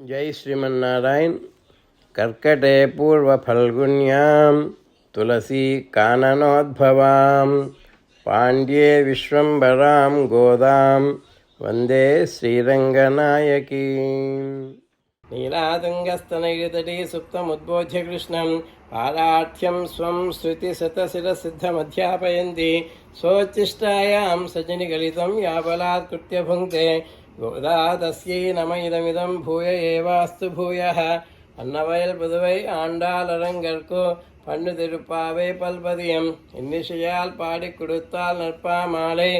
जय श्रीमन्नारायण। कर्कटे पूर्वफल्गुन्यां तुलसी काननोद्भवां। पाण्ड्ये विश्वम्भरां गोदां। वंदे श्रीरङ्गनायकी। नीलातुङ्गस्तनगिरितटी सुप्तमुद्बोध्य कृष्णं। पारार्थ्यं स्वं श्रुतिशतशिरसिद्धमध्यापयन्ति स्वोच्छिष्टायां सजनिगलितं याबलात् कृत्य भुङ्क्ते கோதா தஸ்யை நம இதமிதம் பூய ஏவாஸ்து பூயः அன்னவயல் புதுவை ஆண்டாள் அரங்கற்கு பண்ணு திருப்பாவை பல்பதியம். இன்னிசையால் பாடி கொடுத்தால் நற்பா மாலை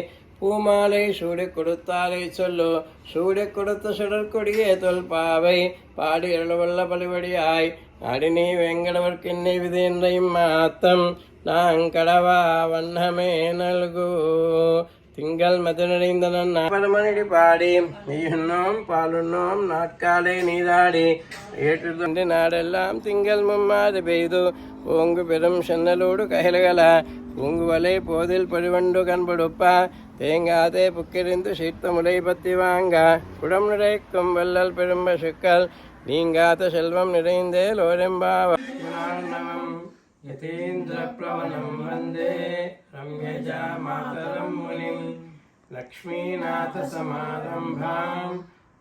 பூமாலை சூடி கொடுத்தாலே சொல்லு. சூடி கொடுத்த சுடற்கொடியே தொல்பாவை பாடி எழுவல்ல பலிபடியாய் அடினி வெங்கடவர்க்கிண்ணி விதின்றையும் மாத்தம். நாங்கடவா வண்ணமே நல்கு. திங்கள் மதுநடைந்தனன் பரமனடி பாடி. நீயுண்ணோம் பாலுண்ணோம் நாட்காலே நீதாடி ஏற்று நாடெல்லாம் திங்கள் மும்மாது பெய்து. ஓங்கு பெரும் சென்னலோடு கயல்கள. பூங்குவலை போதில் பழுவண்டு கண்படுப்பா. தேங்காதே புக்கிருந்து சீர்த்த முலை பத்தி வாங்க. குடம் நிறைக்கும் வல்லல் பெரும்ப சுக்கல். நீங்காத செல்வம் நிறைந்தே லோரெம்பாவம் यतीन्द्रप्रवनं वन्दे रम्यजा मातरं मुनिं लक्ष्मीनाथसमारम्भां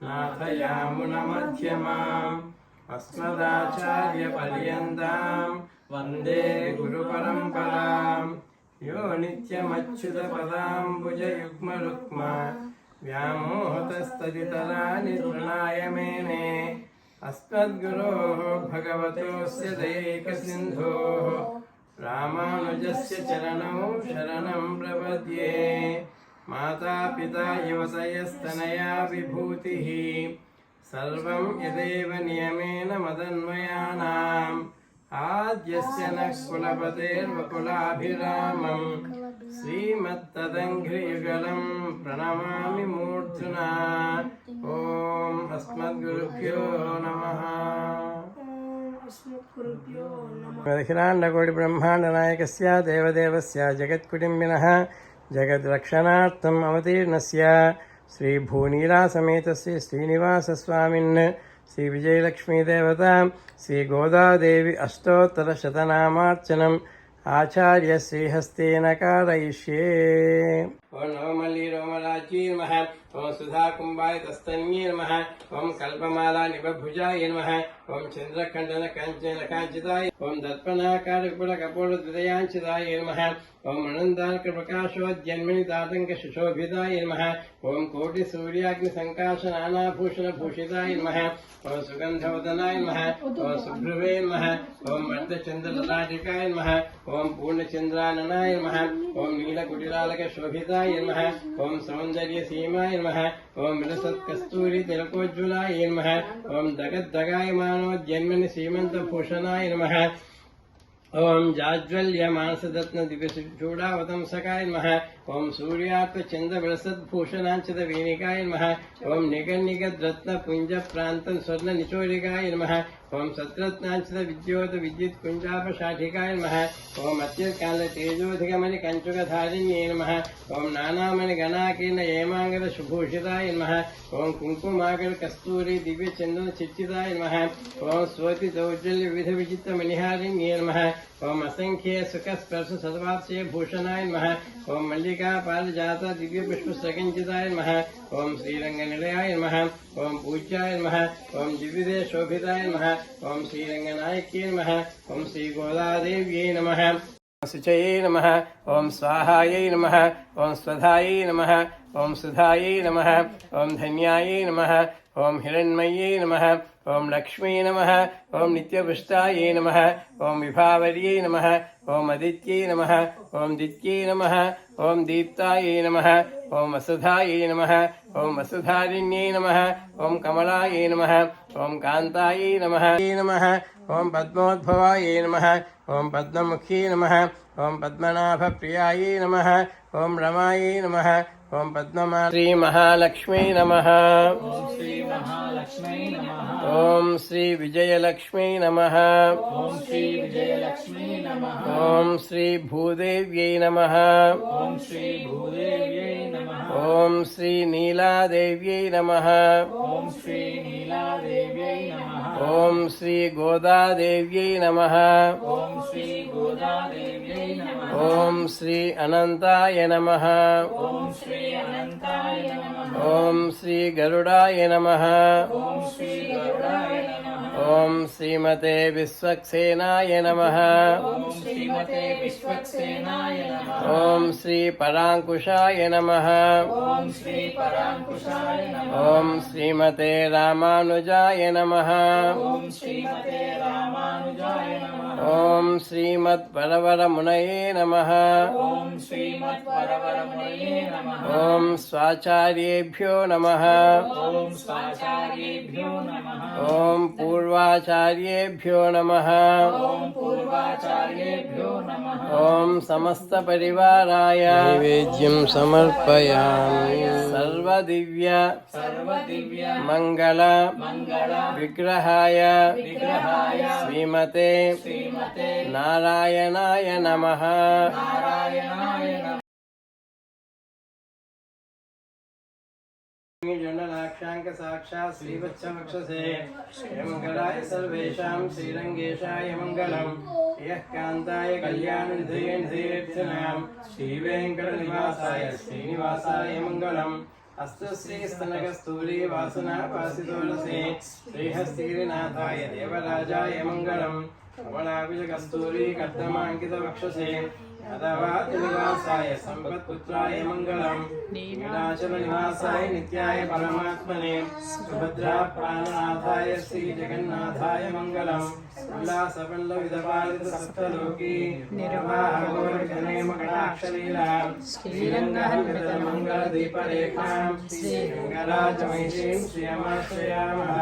नाथयामुनमध्यमाम् अस्मदाचार्यपर्यन्तां वन्दे गुरुपरम्परां यो नित्यमच्युतपदाम्बुजयुग्मरुक्म व्यामोहतस्तदितराणि तृणाय मेने अस्मद्गुरोः भगवतोऽस्य दैकसिन्धोः रामानुजस्य चरणौ शरणं प्रपद्ये मातापिता युवतयस्तनया विभूतिः सर्वं यदेव नियमेन मदन्वयानाम् आद्यस्य नः कुलपतेर्वकुलाभिरामम् శ్రీమత్తదంఘ్రియుగలం ప్రణమామి మూర్ధున ఓం అస్మద్గురుభ్యో నమ అఖిలాండకోటి బ్రహ్మాండ నాయకస్య దేవదేవస్ జగత్కుటుంబిన జగద్రక్షణార్థం అవతీర్ణస్య శ్రీ భూనీలాసమేత శ్రీ శ్రీనివాసస్వామిన్ శ్రీ విజయలక్ష్మీదేవత శ్రీగోదాదేవి అష్టోత్తరశతనామార్చనం आचार्य श्रीहस्तेन कारयिष्ये ॐ नवमल्ली रोमराज्ये नमः ॐ सुधाकुम्भाय तस्तन्ये नमः ॐ कल्पमाला निबभुजाय नमः ॐ चन्द्रखण्डन कञ्चन काञ्चिताय ॐ दर्पणाकार विपुलकपोलद्विदयाञ्चिताय नमः ॐ अनन्तार्कप्रकाशोद्यन्मणि तातङ्कशुशोभिताय नमः ॐ कोटिसूर्याग्निसङ्काशनानाभूषणभूषिताय नमः ఓం సుగంధవదనాయ నమ ఓం సుభ్రువే నమ ఓం అర్ధచంద్రలలాటికాయ నమ ఓం పూర్ణచంద్రాననాయ నమ ఓం నీలకుటిలాలక శోభితాయ నమ ఓం సౌందర్య సీమాయ నమ ఓం విలసత్కస్తూరి తిలకోజ్వలాయ నమ ఓం దగద్దగాయమానో జన్మని శ్రీమంతభూషణాయ నమ ఓం జాజ్వల్య మానసరత్న దివ్య చూడావతంసకాయ నమ ओम सूर्यात चंद्र बृहसद भूषणांचद वीणिकाय नमः ओम निगन रत्न पुंज प्रांतन स्वर्ण निचोरिकाय नमः ओम सत्रत्नांचद विद्योत विद्युत कुंजाप शाठिकाय नमः ओम अत्यकाल कंचुक धारिण्ये नमः ओम नानामणि गणाकीर्ण हेमांगद सुभूषिताय नमः ओम कुंकुमागर कस्तूरी दिव्य चंदन चिच्चिताय नमः ओम स्वति दौर्जल्य विध विचित्र मणिहारिण्ये नमः ओम असंख्य सुख स्पर्श सदवाप्से भूषणाय नमः ओम मल्लिक పాదజాత దివ్య పుష్ప సకంచితాయ నమ ఓం శ్రీరంగ నిలయాయ నమ ఓం పూజ్యాయ నమ ఓం దివ్యదే శోభితాయ నమ ఓం శ్రీరంగ నాయకే నమ ఓం శ్రీ గోదాదేవ్యై నమ శుచయే నమ ఓం స్వాహాయై నమ ఓం స్వధాయై నమ ఓం సుధాయై నమ ఓం ధన్యాయై నమ ఓం హిరణ్మయ్యే నమ ఓం లక్ష్మీ నమ ఓం నిత్యపుష్టాయే నమ ఓం విభావర్యే నమ ఓం అదిత్యే నమ ఓం దిత్యే నమ ఓం శ్రీ భూదేవ్యై నమ ఓం శ్రీ భూదేవ్యై నమ ఓం శ్రీ నీలాదేవ్యై నమ ఓం శ్రీ నీలాదేవ్యై నమ ఓం శ్రీ గోదాదేవ్యై నమ ఓం శ్రీ గోదాదేవ్యై నమ ఓం శ్రీ అనంతాయ నమ ఓం శ్రీ అనంతాయ నమ ఓం శ్రీ గరుడాయ నమ ఓం శ్రీ గరుడాయ నమ ఓం శ్రీమతే విశ్వక్సేనాయ నమ ఓం శ్రీమతే విశ్వక్సేనాయ నమ ఓం శ్రీ పరాంకుశాయ నమ ఓం శ్రీ పరాంకుశాయ నమ ఓం శ్రీమతే రామానుజాయ నమ ఓం శ్రీమతే రామానుజాయ నమ ఓం శ్రీమద్వరవరమునయే నమ ఓం ఓం స్వాచార్యేభ్యో నమ. ఓం స్వాచార్యేభ్యో నమ. ఓం పూర్వాచార్యేభ్యో నమ. ఓం పూర్వాచార్యేభ్యో నమ. ఓం సమస్త పరివారాయ నైవేద్యం సమర్పయామి. సర్వదివ్య సర్వదివ్య మంగళ మంగళ విగ్రహాయ श्रीमते नारायणाय नमः। जण्डलाक्षाङ्क साक्षात् श्रीवत्सवक्षसे यमङ्गलाय सर्वेषां श्रीरङ्गेशाय मङ्गलम्। यः कान्ताय कल्याणनिधये श्रीवेङ्कटनिवासाय श्रीनिवासाय मङ्गलम्। నిధయే నిధయేర్చనాం శ్రీవేంకట నివాసాయ శ్రీనివాసాయ మంగళం అస్తశ్రీ స్తనకస్తూరీ వాసనా వాసితోలసే శ్రీహస్తీరినాథాయ దేవరాజాయ మంగళం కమలాభిజ కస్తూరీ కర్దమాంకిత వక్షసే నివాసాయ సంపత్పుత్రాయ మంగళం. నీలాచల నివాసాయ నిత్యాయ పరమాత్మనే. సుభద్రా ప్రాణనాథాయ శ్రీ జగన్నాథాయ మంగళం. ఉల్లాసపల్లవిదపాలిత సప్తలోకి నిర్వాహగోరజనే మకటాక్షలీలా శ్రీరంగహరిత మంగళ దీపరేఖాం. శ్రీరంగరాజమైషీం శ్రియమాశ్రయామః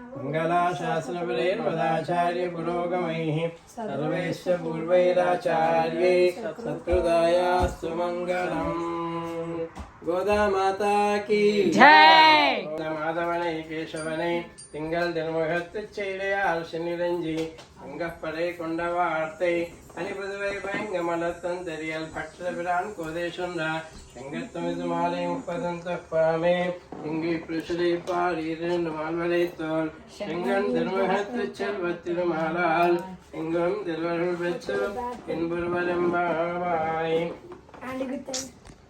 मङ्गलाशासनपरेर्वदाचार्य पुरोगमैः सर्वैश्च पूर्वैराचार्यै सत्कृदायास्तु मङ्गलम् गोदामाता की जय माधवनै केशवनै तिङ्गल् दिनमुहत् चैलया हर्षनिरञ्जि अङ्गः परे कुण्डवार्तै அனிபதுவை பயங்க மலத்தன் தெரியல் பற்ற பிரான் கோதேசுன்றா எங்கத்தமிது மாலை முப்பதன் தப்பாமே. இங்கு பிசுரை பால் இரண்டு மால்வரை தோல் எங்கன் திருமகத்து செல்வ திருமாலால் எங்கும் திருவருள் பெற்று என்பொருவரும் பாவாய்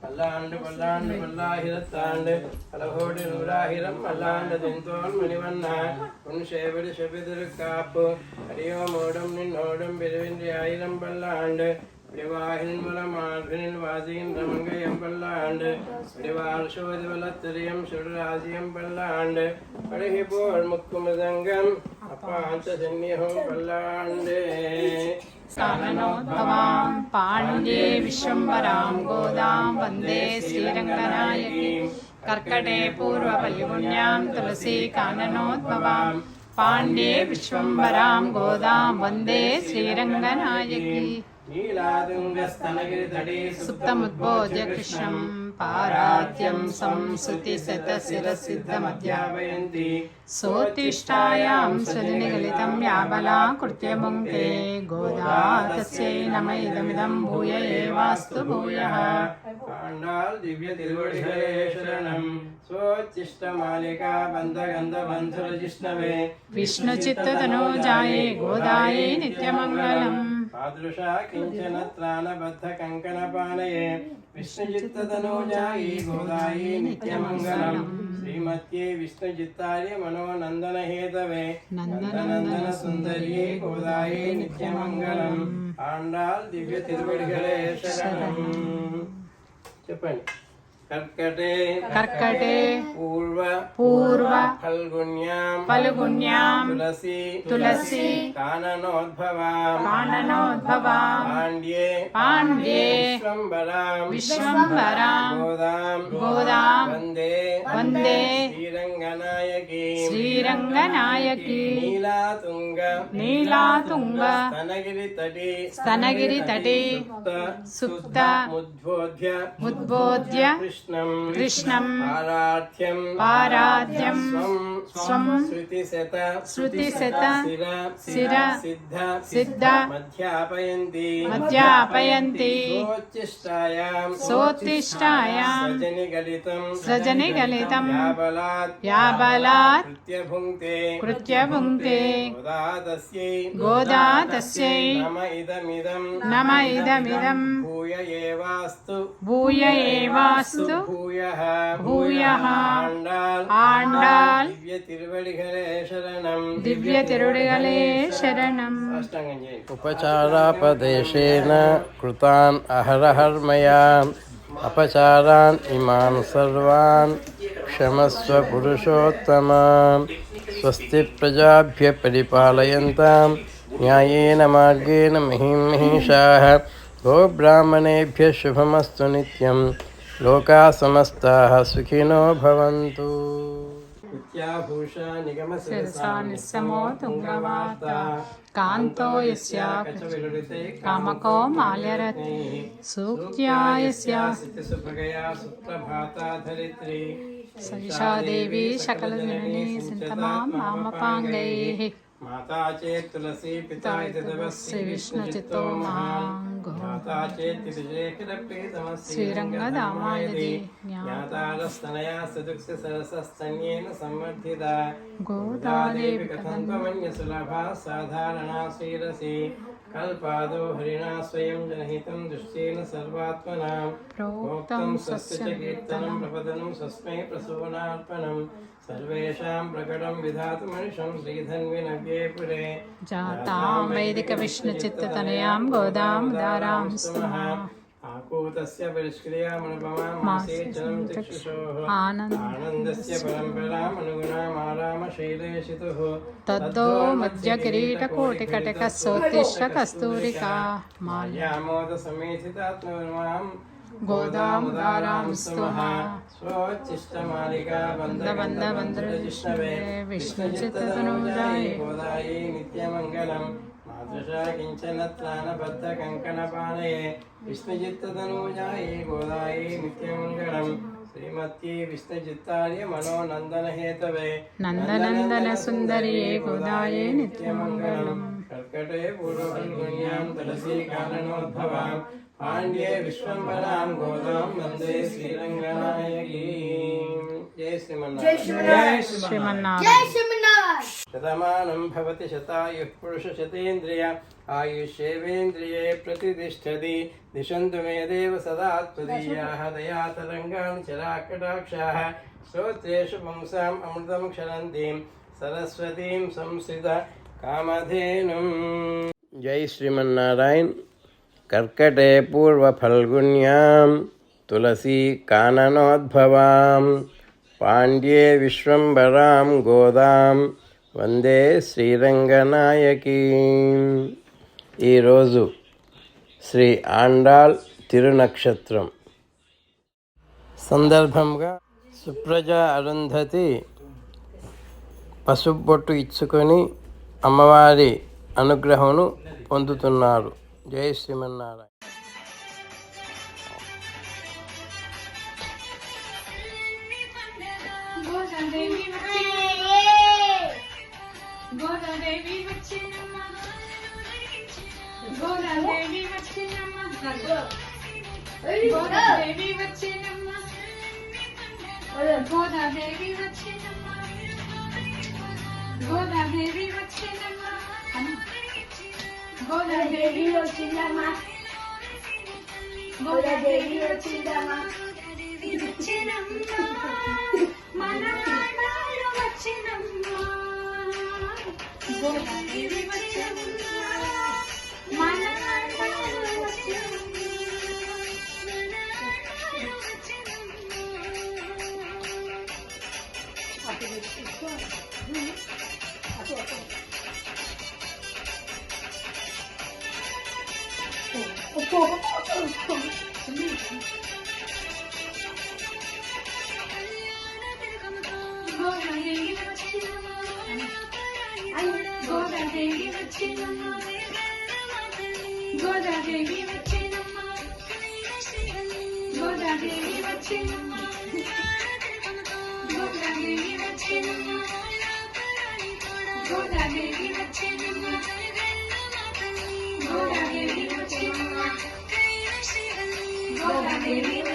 അല്ലാണ്ട് പല്ലാണ്ട് പല്ലാഹിരത്താണ്ട്. പലകോടി നൂരാഹിരം അല്ലാണ്ട് തിന്തോൾ മണിവണ്ണാൻ ഉൻ കാപ്പ്. അരിയോ മോടും നിന്നോടും പിരിവിന്റെ ആയിരം പല്ലാണ്ട്. പിടിവാഹിൽ പല്ലാണ്ട്. പിടിവാർഷോതി വലത്തെറിയം ഷുഡരാജിയം പല്ലാണ്ട്. മുക്കുമൃതംഗം അപ്പാച്ച പല്ലാണ്ട്. స్థానోత్తమాం పాణుజే విశ్వంబరాం గోదాం వందే శ్రీరంగనాయకి కర్కటే పూర్వపల్లిగుణ్యాం తులసి కాననోద్భవాం పాండే విశ్వంబరాం గోదాం వందే శ్రీరంగనాయకి సుప్తముద్భోజ కృష్ణం पाराध्यं संसृतिशतशिरसिद्धमध्यापयन्ति सोत्तिष्ठायां सृजनिगलितं याबला कृत्य मुङ्क्ते गोदा तस्यै नम इदमिदं भूय एवास्तु भूयः पाण्डाल् दिव्यतिरुवढेशरणं स्वोच्चिष्टमालिका बन्धगन्धबन्धुरजिष्णवे विष्णुचित्ततनोजाये गोदाये नित्यमङ्गलम् तादृशा किञ्चन त्राणबद्धकङ्कणपानये విష్ణుజిత్తతనూజాయి గోదాయి నిత్యమంగళం. శ్రీమత్యే విష్ణుజిత్తాయ మనోనందనహేతవే. నందనందన సుందరియే గోదాయి నిత్యమంగళం. ఆండాల్ దివ్య తిరువడిగలే శరణం. చెప్పండి. कर्कटे कर्कटे पूर्व पूर्व फल्गुन्यां फल्गुन्यां तुलसी तुलसी काननोद्भवां काननोद्भवां पाण्ड्ये पाण्ड्ये विश्वम्बरां विश्वम्भरां गोदां गोदां वन्दे वन्दे श्रीरङ्गनायकी श्रीरङ्गनायकी नीलातुङ्ग नीलातुङ्ग स्तनगिरितटी स्तनगिरितटे सुप्त सुप्त मुद्बोध्य उद्बोध्य कृष्णं कृष्णम् पारार्थ्यं पाराध्यं स्वं स्वं श्रुतिशत श्रुतिशत शिर शिर सिद्ध सिद्ध मध्यापयन्ति मध्यापयन्ति सोच्चिष्टायां सोत्तिष्ठायां सजनिगलितं सजनिगलितं याबलात् याबलात् कृत्यभुङ्क्ते कृत्य भुङ्क्ते गोदा तस्यै गोदा तस्यै नम इदमिदं नम इदमिदं भूय एवास्तु भूय एवास्तु புரிந்து ஆண்டால் திவ்ய திருவடிகளே சரணம் திவ்ய திருவடிகளே சரணம் உபச்சாராபதேசேன கிருதான் அஹரஹர்மயான் अपचारान् इमान् सर्वान् क्षमस्व पुरुषोत्तमान् स्वस्ति प्रजाभ्य परिपालयन्तां न्यायेन मार्गेण महिं महिषाः गोब्राह्मणेभ्यः शुभमस्तु नित्यम् లోకా సమస్త సుఖినో భవంతు. కాంతో కామకో మాల్యరతి. సూక్యాయస్యాదేవి శకలజనని సింతమాం మామపాంగై. మాతా చేతులసి పితా విష్ణుచితో మహా. శ్రీరంగదామాయది జ్ఞాతాగస్తనయా సదుక్సి సరసస్తన్యేన సంవర్ధిత గోదాదేవి కథంతమన్య సులభా సాధారణా శ్రీరసి కల్పాదో హరిణా స్వయం జనహితం దృష్టేన సర్వాత్మనా. ప్రోక్తం స్వస్య కీర్తనం. ప్రపదనం స్వస్మై ప్రసూనార్పణం. सर्वेषां प्रकटं विधातुमनिशं श्रीधन्विनव्ये पुरे जातां वैदिकविष्णुचित्ततनयां गोदां दारां स्तुमः आकूतस्य परिष्क्रियामनुपमामासेचनं चक्षुषोः आनन्दस्य परम्परामनुगुणामारामशैलेशितुः तद्दो मध्यकिरीटकोटिकटकस्तोतिष्ठकस्तूरिका माल्यामोदसमेधितात्मनुमाम् కోటి కటక సోత్తిష్ట కస్తూరికా మాల్య माल्यामोदसमेधितात्मवर्मां గోదాముదారాం స్తమః स्वोच्छिष्टमालिका వంద వంద వందరజిష్ణవే విష్ణు చిత్తతనూజాయ गोदायै नित्यमङ्गलम् मादृशा किञ्चन त्राणबद्धकङ्कणपाणये विष्णुचित्ततनूजायै गोदायै नित्यमङ्गलम् श्रीमत्यै विष्णुचित्तार्य मनोनन्दनहेतवे నందనందన సుందరియే గోదాయే నిత్యమంగళం कर्कटे पूर्वफल्गुण्यां तुलसीकाननोद्भवां पाण्ड्ये विश्वम्भरां गोदां वंदे श्रीरङ्गनायकी। शतमानं भवति शतायुः पुरुषशतेन्द्रिय। आयुष्येवेन्द्रिये प्रतिष्ठति। दिशन्तु मे देव सदा त्वदीयाः दयातरङ्गान् चराकटाक्षाः। श्रोत्रेषु पुंसाम् अमृतं क्षरन्तीं सरस्वतीं संस्थित కామధేను. జై శ్రీమన్నారాయణ్. కర్కటే పూర్వ ఫల్గుణ్యాం. తులసీ కాననోద్భవాం. పాండ్యే విశ్వంబరాం గోదాం. వందే శ్రీరంగనాయకి. ఈరోజు శ్రీ ఆండాల్ తిరునక్షత్రం. సందర్భంగా సుప్రజ అరుంధతి పసుపు బొట్టు ఇచ్చుకొని అమ్మవారి అనుగ్రహమును పొందుతున్నారు. జై శ్రీమన్నారాయణ. గోదాదేవి గోదాదేవి వచ్చినమ్మ. గోదాదేవి వచ్చినమ్మ. గోదాదేవి వచ్చినమ్మ గోదాదేవి వచ్చినమ్మ గోదాదేవి వచ్చిందమ్మ. మన గోదాదేవి వచ్చినమ్మా. గోదాదేవి వచ్చినమ్మా గోదాదేవి వచ్చినమ్మా Baby.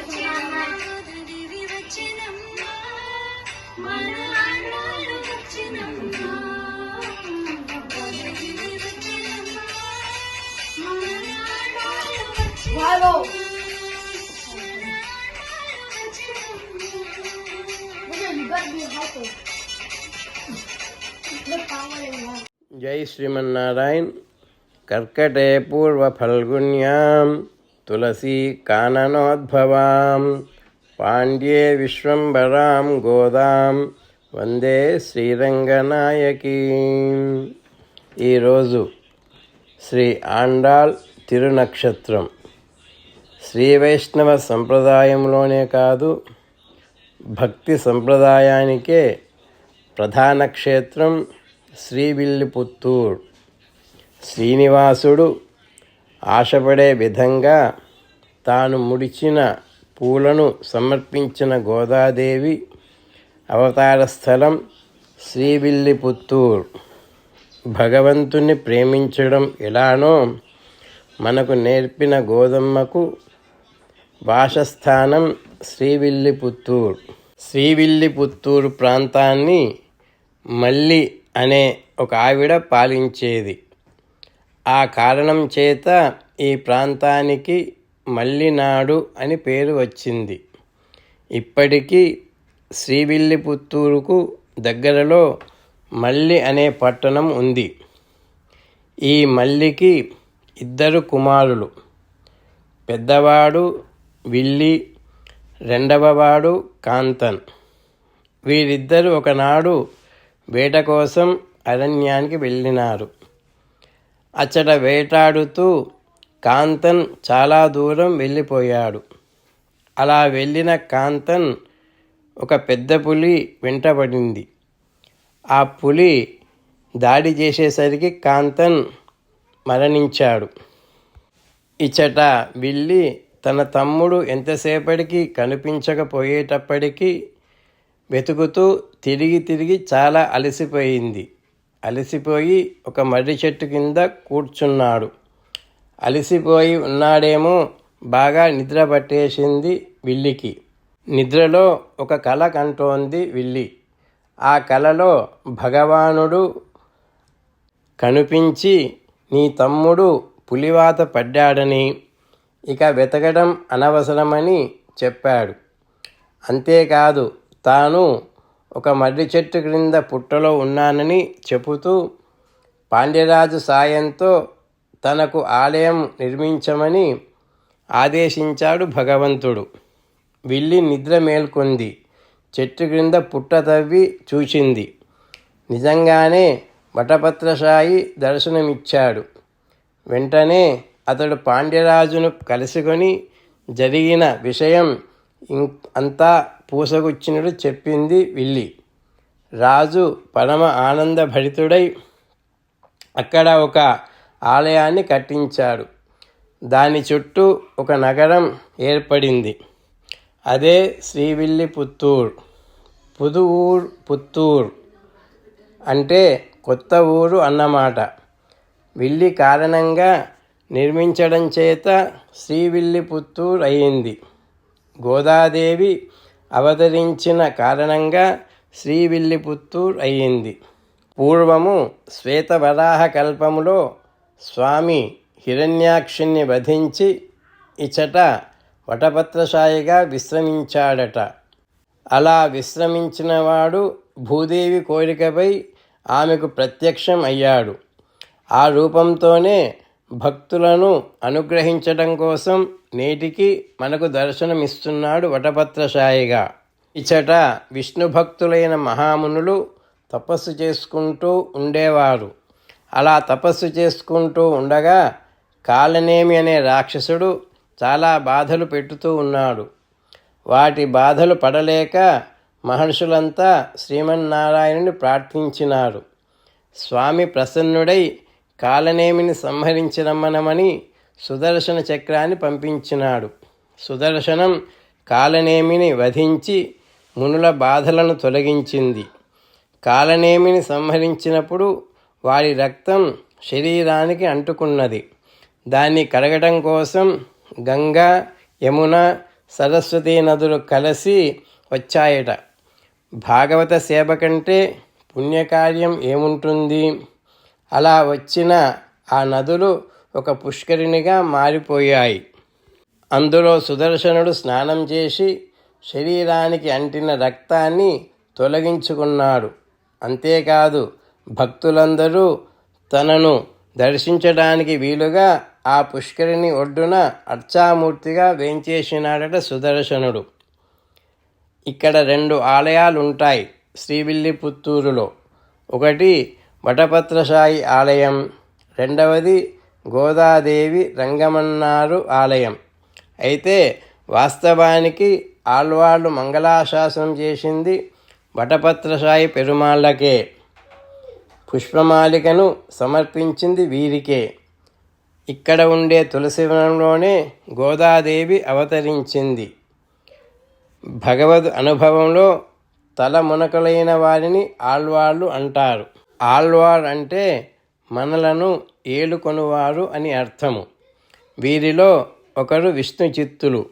జై శ్రీమన్నారాయణ్ కర్కటే పూర్వఫల్గుణ్యాం తులసీ కాననోద్భవాం పాండ్యే విశ్వంబరాం గోదాం వందే శ్రీరంగనాయకీ ఈరోజు శ్రీ ఆండాల్ తిరునక్షత్రం. శ్రీ వైష్ణవ సంప్రదాయంలోనే కాదు భక్తి సంప్రదాయానికే ప్రధాన క్షేత్రం శ్రీవిల్లిపుత్తూర్. శ్రీనివాసుడు ఆశపడే విధంగా తాను ముడిచిన పూలను సమర్పించిన గోదాదేవి అవతార స్థలం శ్రీవిల్లిపుత్తూర్. భగవంతుని ప్రేమించడం ఎలానో మనకు నేర్పిన గోదమ్మకు వాసస్థానం శ్రీవిల్లిపుత్తూర్. శ్రీవిల్లిపుత్తూరు ప్రాంతాన్ని మళ్ళీ అనే ఒక ఆవిడ పాలించేది. ఆ కారణం చేత ఈ ప్రాంతానికి మల్లినాడు అని పేరు వచ్చింది. ఇప్పటికీ శ్రీవిల్లిపుత్తూరుకు దగ్గరలో మల్లి అనే పట్టణం ఉంది. ఈ మల్లికి ఇద్దరు కుమారులు. పెద్దవాడు విల్లి రెండవవాడు కాంతన్. వీరిద్దరు ఒకనాడు వేట కోసం అరణ్యానికి వెళ్ళినారు. అచ్చట వేటాడుతూ కాంతన్ చాలా దూరం వెళ్ళిపోయాడు. అలా వెళ్ళిన కాంతన్ ఒక పెద్ద పులి వెంటబడింది. ఆ పులి దాడి చేసేసరికి కాంతన్ మరణించాడు. ఇచ్చట విల్లి తన తమ్ముడు ఎంతసేపటికి కనిపించకపోయేటప్పటికీ వెతుకుతూ తిరిగి తిరిగి చాలా అలసిపోయింది. అలసిపోయి ఒక మర్రి చెట్టు కింద కూర్చున్నాడు. అలసిపోయి ఉన్నాడేమో బాగా నిద్ర పట్టేసింది విల్లికి. నిద్రలో ఒక కల కంటోంది విల్లి. ఆ కలలో భగవానుడు కనిపించి నీ తమ్ముడు పులివాత పడ్డాడని ఇక వెతకడం అనవసరమని చెప్పాడు. అంతేకాదు తాను ఒక మర్రి చెట్టు క్రింద పుట్టలో ఉన్నానని చెబుతూ పాండ్యరాజు సాయంతో తనకు ఆలయం నిర్మించమని ఆదేశించాడు భగవంతుడు. విల్లి నిద్ర మేల్కొంది. చెట్టు క్రింద పుట్ట తవ్వి చూచింది. నిజంగానే వటపత్రశాయి దర్శనమిచ్చాడు. వెంటనే అతడు పాండ్యరాజును కలుసుకొని జరిగిన విషయం అంతా పూసగుచ్చినట్టు చెప్పింది విల్లి. రాజు పరమ ఆనందభరితుడై అక్కడ ఒక ఆలయాన్ని కట్టించాడు. దాని చుట్టూ ఒక నగరం ఏర్పడింది. అదే శ్రీవిల్లిపుత్తూర్. పుదు ఊర్ పుత్తూర్ అంటే కొత్త ఊరు అన్నమాట. విల్లి కారణంగా నిర్మించడం చేత శ్రీవిల్లిపుత్తూర్ అయింది. గోదాదేవి అవతరించిన కారణంగా శ్రీవిల్లిపుత్తూరు అయ్యింది. పూర్వము శ్వేతవరాహ కల్పములో స్వామి హిరణ్యాక్షుణ్ణి వధించి ఇచట వటపత్రశాయిగా విశ్రమించాడట. అలా విశ్రమించినవాడు భూదేవి కోరికపై ఆమెకు ప్రత్యక్షం అయ్యాడు. ఆ రూపంతోనే భక్తులను అనుగ్రహించడం కోసం నేటికి మనకు దర్శనమిస్తున్నాడు వటపత్రశాయిగా. ఇచ్చట విష్ణు భక్తులైన మహామునులు తపస్సు చేసుకుంటూ ఉండేవారు. అలా తపస్సు చేసుకుంటూ ఉండగా కాలనేమి అనే రాక్షసుడు చాలా బాధలు పెట్టుతూ ఉన్నాడు. వాటి బాధలు పడలేక మహర్షులంతా శ్రీమన్నారాయణుని ప్రార్థించినారు. స్వామి ప్రసన్నుడై కాలనేమిని సంహరించరమ్మనమని సుదర్శన చక్రాన్ని పంపించినాడు. సుదర్శనం కాలనేమిని వధించి మునుల బాధలను తొలగించింది. కాలనేమిని సంహరించినప్పుడు వారి రక్తం శరీరానికి అంటుకున్నది. దాన్ని కడగటం కోసం గంగా యమున సరస్వతి నదులు కలిసి వచ్చాయట. భాగవత సేవ కంటే పుణ్యకార్యం ఏముంటుంది? అలా వచ్చిన ఆ నదులు ఒక పుష్కరిణిగా మారిపోయాయి. అందులో సుదర్శనుడు స్నానం చేసి శరీరానికి అంటిన రక్తాన్ని తొలగించుకున్నాడు. అంతేకాదు భక్తులందరూ తనను దర్శించడానికి వీలుగా ఆ పుష్కరిణి ఒడ్డున అర్చామూర్తిగా వేంచేసినాడట సుదర్శనుడు. ఇక్కడ రెండు ఆలయాలు ఉంటాయి శ్రీవిల్లిపుత్తూరులో. ఒకటి వటపత్రసాయి ఆలయం. రెండవది గోదాదేవి రంగమన్నారు ఆలయం. అయితే వాస్తవానికి ఆళ్వాళ్ళు మంగళాశాసనం చేసింది వటపత్రసాయి పెరుమాళ్ళకే పుష్పమాలికను సమర్పించింది వీరికే. ఇక్కడ ఉండే తులసివనంలోనే గోదాదేవి అవతరించింది. భగవద్ అనుభవంలో తల మునకలైన వారిని ఆళ్వాళ్ళు అంటారు. ఆళ్వార్ అంటే మనలను ఏలుకొనువారు అని అర్థము. వీరిలో ఒకరు విష్ణు చిత్తులు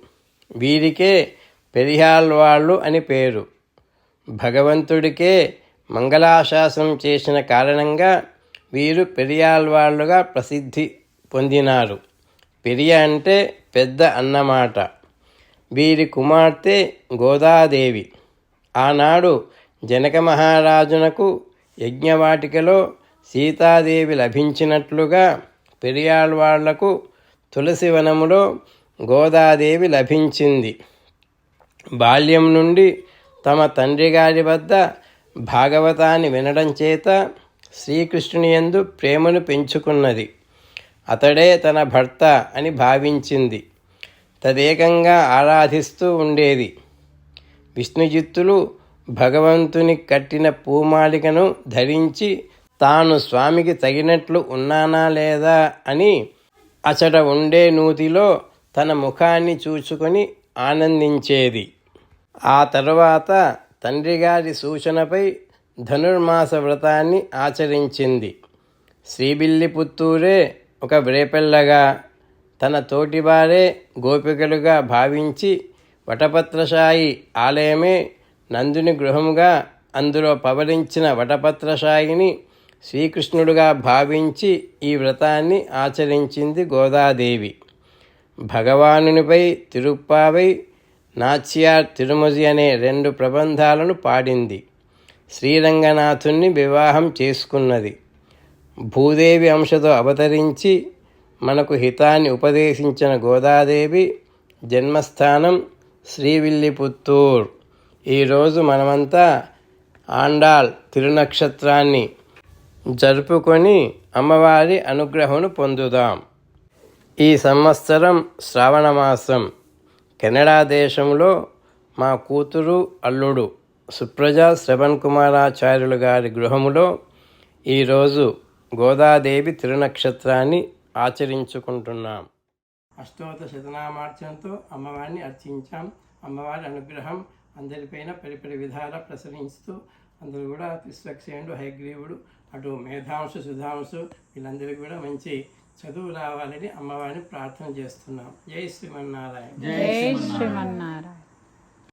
వీరికే పెరియాళ్వాళ్ళు అని పేరు. భగవంతుడికే మంగళాశాసనం చేసిన కారణంగా వీరు పెరియాల్వాళ్ళుగా ప్రసిద్ధి పొందినారు. పెరియ అంటే పెద్ద అన్నమాట. వీరి కుమార్తె గోదాదేవి. ఆనాడు జనక మహారాజునకు యజ్ఞవాటికలో సీతాదేవి లభించినట్లుగా పెరియాళ్వాళ్ళకు తులసివనములో గోదాదేవి లభించింది. బాల్యం నుండి తమ తండ్రి గారి వద్ద భాగవతాన్ని వినడం చేత శ్రీకృష్ణుని యందు ప్రేమను పెంచుకున్నది. అతడే తన భర్త అని భావించింది. తదేకంగా ఆరాధిస్తూ ఉండేది. విష్ణుజిత్తులు భగవంతుని కట్టిన పూమాలికను ధరించి తాను స్వామికి తగినట్లు ఉన్నానా లేదా అని అచట ఉండే నూతిలో తన ముఖాన్ని చూచుకొని ఆనందించేది. ఆ తరువాత తండ్రిగారి సూచనపై ధనుర్మాస వ్రతాన్ని ఆచరించింది. శ్రీబిల్లిపుత్తూరే ఒక వ్రేపెల్లగా తన తోటివారే గోపికలుగా భావించి వటపత్రశాయి ఆలయమే నందుని గృహముగా అందులో పవరించిన వటపత్రశాయిని శ్రీకృష్ణుడుగా భావించి ఈ వ్రతాన్ని ఆచరించింది గోదాదేవి. భగవానునిపై తిరుప్పావై నాచ్యార్ తిరుమజి అనే రెండు ప్రబంధాలను పాడింది. శ్రీరంగనాథుణ్ణి వివాహం చేసుకున్నది. భూదేవి అంశతో అవతరించి మనకు హితాన్ని ఉపదేశించిన గోదాదేవి జన్మస్థానం శ్రీవిల్లిపుత్తూర్. ఈరోజు మనమంతా ఆండాల్ తిరునక్షత్రాన్ని జరుపుకొని అమ్మవారి అనుగ్రహమును పొందుదాం. ఈ సంవత్సరం శ్రావణమాసం కెనడా దేశంలో మా కూతురు అల్లుడు సుప్రజ శ్రవణ్ కుమారాచార్యులు గారి గృహములో ఈరోజు గోదాదేవి తిరునక్షత్రాన్ని ఆచరించుకుంటున్నాం. అష్టోత శతనామార్చనతో అమ్మవారిని అర్చించాం. అమ్మవారి అనుగ్రహం అందరిపైన పరిపరి విధాల ప్రసరిస్తూ అందరూ కూడా విశ్వక్సేనుడు హయగ్రీవుడు అటు మేధాంశు సుధాంశు వీళ్ళందరికీ కూడా మంచి చదువు రావాలని అమ్మవారిని ప్రార్థన చేస్తున్నాం. జై శ్రీమన్నారాయణ. జై శ్రీమన్నారాయణ.